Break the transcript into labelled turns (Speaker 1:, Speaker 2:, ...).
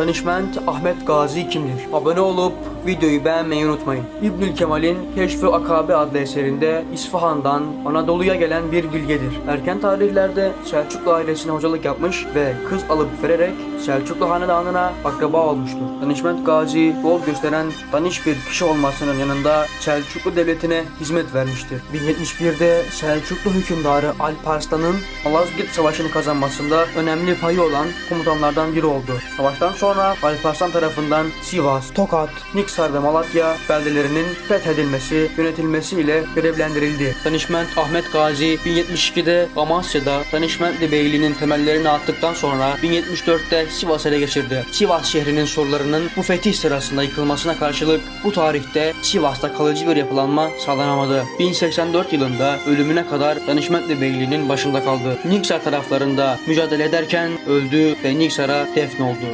Speaker 1: Danışment Ahmet Gazi kimdir? Abone olup videoyu beğenmeyi unutmayın. İbnül Kemal'in Keşf-i Akabe adlı eserinde İsfahan'dan Anadolu'ya gelen bir bilgedir. Erken tarihlerde Selçuklu ailesine hocalık yapmış ve kız alıp vererek Selçuklu hanedanına akraba olmuştur. Danışment Gazi yol gösteren daniş bir kişi olmasının yanında Selçuklu devletine hizmet vermiştir. 1071'de Selçuklu hükümdarı Alparslan'ın Malazgirt Savaşı'nı kazanmasında önemli payı olan komutanlardan biri oldu. Savaştan sonra Alparslan tarafından Sivas, Tokat, Niksar ve Malatya beldelerinin fethedilmesi, yönetilmesiyle görevlendirildi. Danışment Ahmet Gazi 1072'de Amasya'da Danışmentli Beyliği'nin temellerini attıktan sonra 1074'te Sivas'ı ele geçirdi. Sivas şehrinin surlarının bu fetih sırasında yıkılmasına karşılık bu tarihte Sivas'ta kalıcı bir yapılanma sağlanamadı. 1084 yılında ölümüne kadar Danışmentli Beyliği'nin başında kaldı. Niksar taraflarında mücadele ederken öldü ve Niksar'a defnoldu.